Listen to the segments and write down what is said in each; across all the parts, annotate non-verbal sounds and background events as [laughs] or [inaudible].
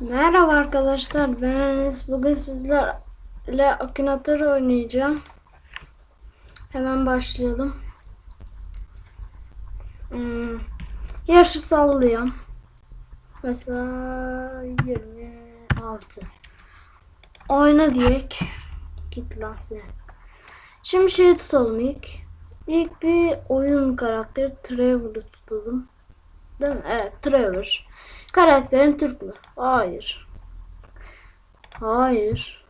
Merhaba arkadaşlar ben Enes. Bugün sizlerle Akinator oynayacağım. Hemen başlayalım. Hmm. Yaşı sallayalım. Mesela 26. Oyna diyek. Git lan sen. Şimdi şey tutalım ilk. İlk bir oyun karakteri Trevor'ı tutalım. Değil mi? Evet Trevor. Karakterin Türk mü? Hayır. Hayır.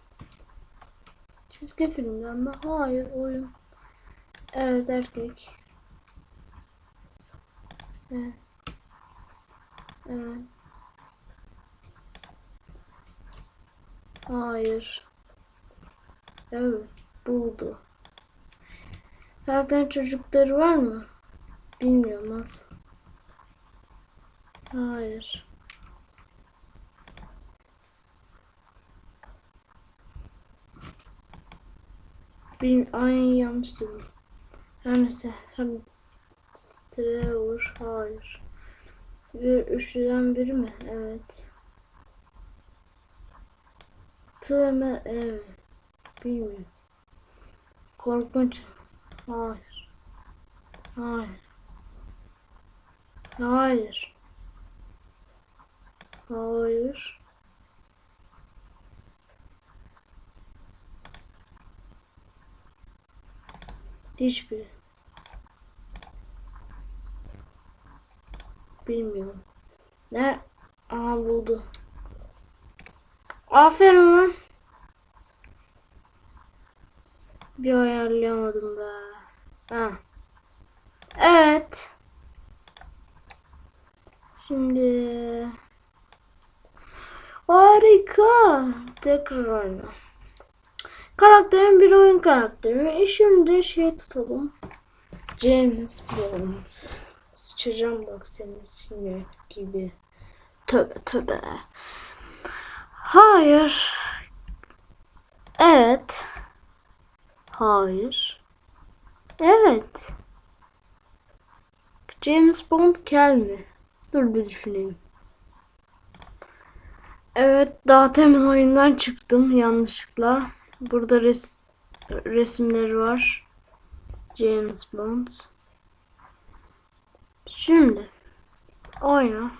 Çizgi filmden mi? Hayır. Oyun. Evet erkek. Evet. Evet. Hayır. Evet. Buldu. Karakterin çocukları var mı? Bilmiyorum nasıl. Hayır. Bir ay yanlış dedim. Her neyse. Hem Trevor. Hayır. Bir üçlüden biri mi? Evet. T mi? Evet. Bilmiyorum. Korkunç. Hayır. Hayır. Hayır. Hayır. Hiçbiri. Bilmiyorum. Ne? Aa buldu. Aferin lan. Bir ayarlayamadım be. Ha. Evet. Şimdi harika. Tekrar oyna. Karakterin bir oyun karakteri. E şimdi şey tutalım. James Bond. Sıçacağım bak senin sinir gibi. Töbe töbe. Hayır. Evet. Hayır. Evet. James Bond kel mi? Dur bir düşüneyim. Evet daha temin oyundan çıktım yanlışlıkla. Burada res resimleri var. James Bond. Şimdi oyna.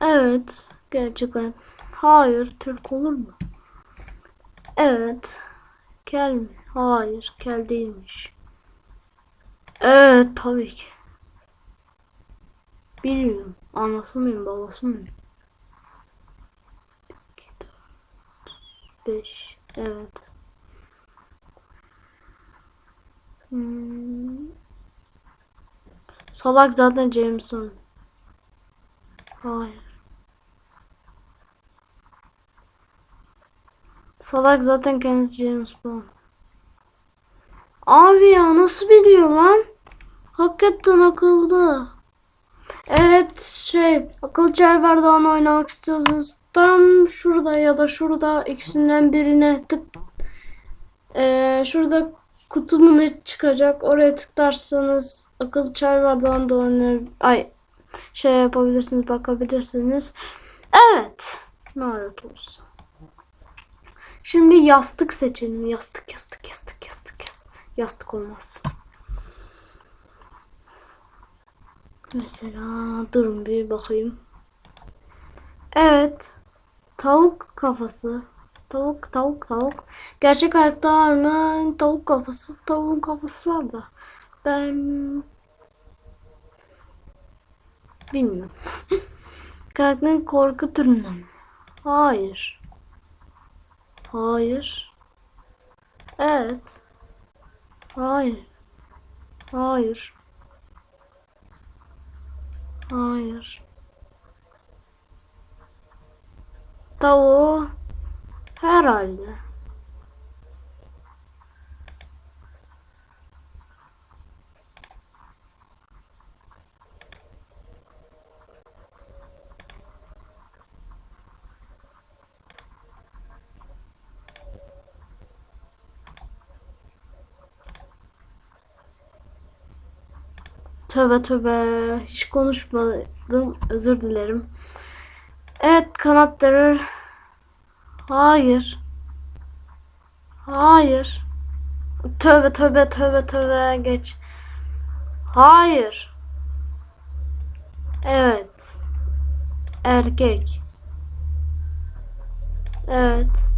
Evet gerçekten. Hayır Türk olur mu? Evet. Kel mi? Hayır kel değilmiş. Evet tabii ki. Bilmiyorum. Anası mıyım babası mıyım? 5 Evet. Hmm. Salak zaten Jameson. Hayır. Salak zaten kendisi James Bond. Abi ya nasıl biliyor lan? Hakikaten akıllı. Evet şey akıl çay bardağını oynamak istiyorsanız tam şurada ya da şurada ikisinden birine tık Ee, şurada kutumun çıkacak? Oraya tıklarsanız akıl çay bardağını da oynar ay şey yapabilirsiniz bakabilirsiniz. Evet lanet olsun. Şimdi yastık seçelim. Yastık yastık yastık yastık yastık, yastık olmaz. Mesela durun bir bakayım. Evet. Tavuk kafası. Tavuk tavuk tavuk. Gerçek hayatta var? Tavuk kafası. Tavuğun kafası var da. Ben bilmiyorum. [laughs] Karakterin korku türünden? Hayır. Hayır. Evet. Hayır. Hayır. Hayır. Tavuğu herhalde. Tövbe tövbe hiç konuşmadım özür dilerim. Evet kanatları. Hayır. Hayır. Tövbe tövbe tövbe tövbe geç. Hayır. Evet. Erkek. Evet.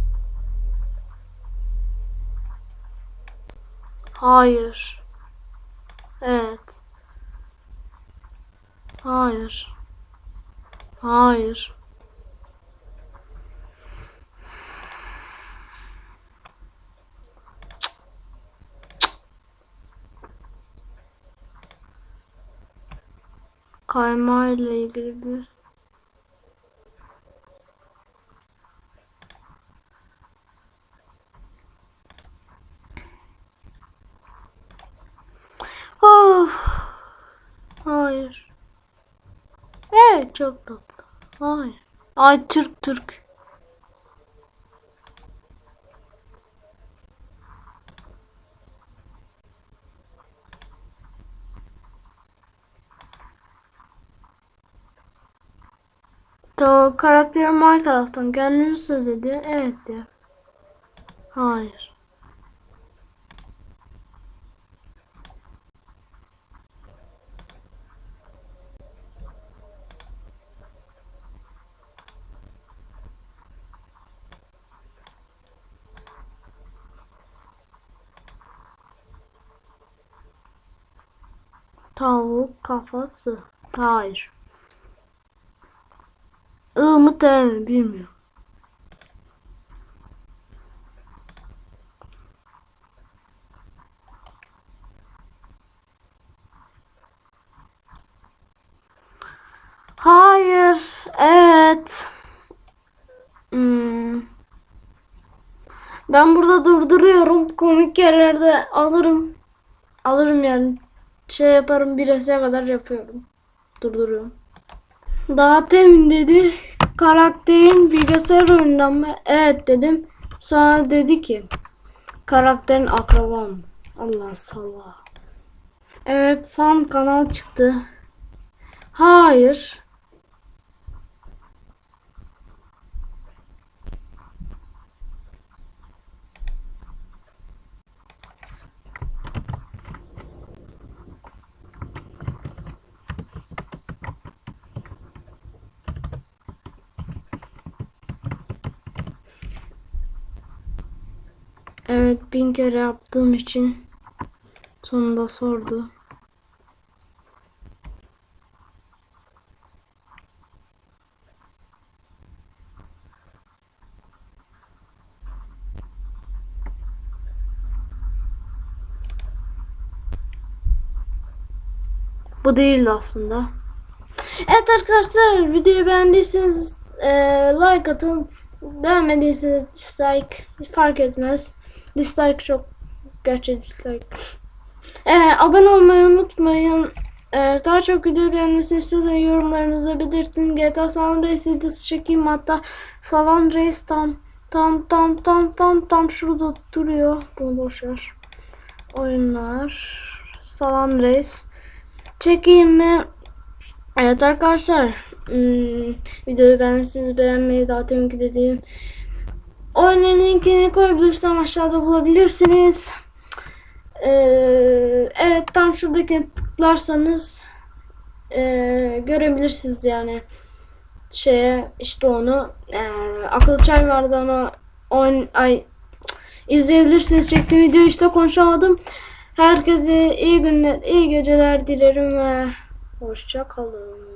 Hayır. Evet. Hayır. Hayır. Kayma ile ilgili bir Oh. Hayır. Evet çok tatlı. Hayır. Ay Türk Türk. Tamam karakterim var taraftan kendini söyledi. Evet diyor. Hayır. Tavuk kafası. Hayır. Mi bilmiyorum. Hayır. Evet. Hmm. Ben burada durduruyorum. Komik yerlerde alırım. Alırım yani. Şey yaparım bir kadar yapıyorum. Durduruyorum. Daha temin dedi. Karakterin bilgisayar oyunundan mı? Evet dedim. Sonra dedi ki karakterin akrabam. Allah sallah. Evet san kanal çıktı. Hayır. Evet bin kere yaptığım için sonunda sordu. Bu değildi aslında. Evet arkadaşlar videoyu beğendiyseniz e, like atın. Beğenmediyseniz dislike fark etmez. Dislike çok gerçi dislike. E, abone olmayı unutmayın. E, daha çok video gelmesini istiyorsanız yorumlarınızı belirtin. GTA San Andreas videosu çekeyim hatta San Andreas tam tam tam tam tam tam şurada duruyor. Bunu boşver. Oyunlar San Andreas çekeyim mi? Evet arkadaşlar hmm, videoyu beğendiyseniz beğenmeyi daha teminki dediğim oyunun linkini koyabilirsem aşağıda bulabilirsiniz. Ee, evet tam şuradaki tıklarsanız ee, görebilirsiniz yani şeye işte onu ee, akıllı çay vardı onu oyun ay izleyebilirsiniz çektiğim video işte konuşamadım. Herkese iyi günler, iyi geceler dilerim ve hoşça kalın.